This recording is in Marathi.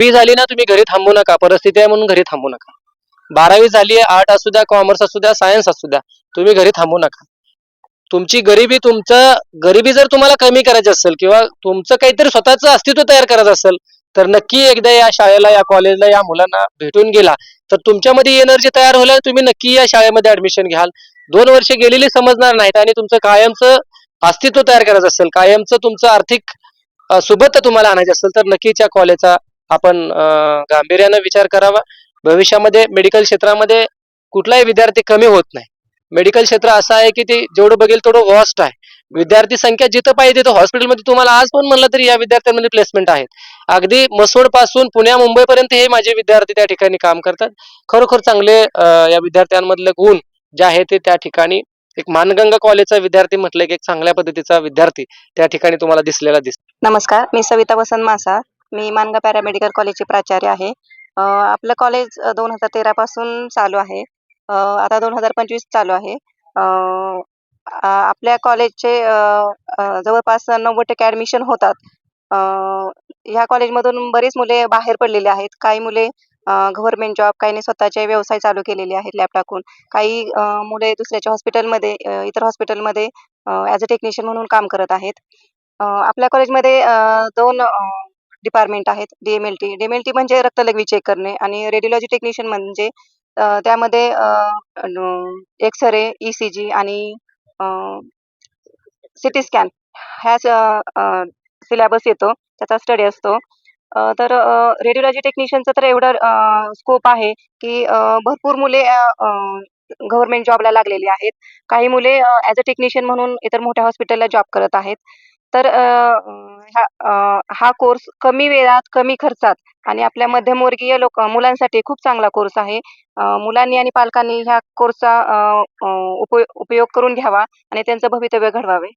बारावी झाली ना तुम्ही घरी थांबू नका. परिस्थिती आहे म्हणून घरी थांबू नका. बारावी झाली आहे आर्ट असू द्या कॉमर्स असू द्या सायन्स असू द्या तुम्ही घरी थांबू नका. तुमची गरिबी तुमचं गरिबी जर तुम्हाला कमी करायची असेल किंवा तुमचं काहीतरी स्वतःचं अस्तित्व तयार करायचं असेल तर नक्की एकदा या शाळेला या कॉलेजला या मुलांना भेटून गेला. तर तुमच्यामध्ये एनर्जी तयार होईल तुम्ही नक्की या शाळेमध्ये ऍडमिशन घ्याल. दोन वर्ष गेलेली समजणार नाहीत आणि तुमचं कायमचं अस्तित्व तयार करायचं असेल कायमचं तुमचं आर्थिक अ, सुबत्ता तुम्हाला आणायची असेल तर नक्कीच या कॉलेजचा आपण गांभीर्यानं विचार करावा. भविष्यामध्ये मेडिकल क्षेत्रामध्ये कुठलाही विद्यार्थी कमी होत नाही. मेडिकल क्षेत्र असं आहे की ते जेवढं बघेल तेवढं वॉस्ट आहे. विद्यार्थी संख्या जिथं पाहिजे तिथं हॉस्पिटलमध्ये तुम्हाला आज पण म्हणलं तरी या विद्यार्थ्यांमध्ये प्लेसमेंट आहेत. अगदी मसोडपासून पुण्या मुंबईपर्यंत हे माझे विद्यार्थी त्या ठिकाणी काम करतात. खरोखर चांगले या विद्यार्थ्यांमधले गुण जे आहे ते त्या ठिकाणी एक मानगंगा कॉलेजचा विद्यार्थी म्हटलं की एक चांगल्या पद्धतीचा विद्यार्थी त्या ठिकाणी तुम्हाला दिसलेला दिसतो. नमस्कार मी सविता वसंत मासा मी मानगा पॅरामेडिकल कॉलेजची प्राचार्य आहे. आपलं कॉलेज दोन हजार तेरा पासून चालू आहे. आता दोन हजार पंचवीस चालू आहे. आपल्या कॉलेजचे जवळपास नव्वद टक्के ॲडमिशन होतात. ह्या कॉलेजमधून बरीच मुले बाहेर पडलेली आहेत. काही मुले गव्हर्नमेंट जॉब काहींनी स्वतःचे व्यवसाय चालू केलेले आहेत लॅब टाकून. काही मुले दुसऱ्याच्या हॉस्पिटलमध्ये इतर हॉस्पिटलमध्ये ॲज अ टेक्निशियन म्हणून काम करत आहेत. आपल्या कॉलेजमध्ये अ, दोन डिपार्टमेंट आहेत D M L T D M T म्हणजे रक्तलघवी चेक करणे आणि रेडिओलॉजी टेक्निशियन म्हणजे त्यामध्ये एक्सरे ई सी जी आणि सिटी स्कॅन ह्या सिलॅबस येतो त्याचा स्टडी असतो. तर रेडिओलॉजी टेक्निशियनचं तर एवढं स्कोप आहे की भरपूर मुले गव्हर्नमेंट जॉबला लागलेली आहेत. काही मुले ॲज अ टेक्निशियन म्हणून इतर मोठ्या हॉस्पिटलला जॉब करत आहेत. तर अ, हा अ, हा कोर्स कमी वेळात कमी खर्चात आणि आपल्या मध्यमवर्गीय लोक मुलांसाठी खूप चांगला कोर्स आहे. मुलांनी आणि पालकांनी ह्या कोर्सचा उपयोग करून घ्यावा आणि त्यांचं भवितव्य घडवावे.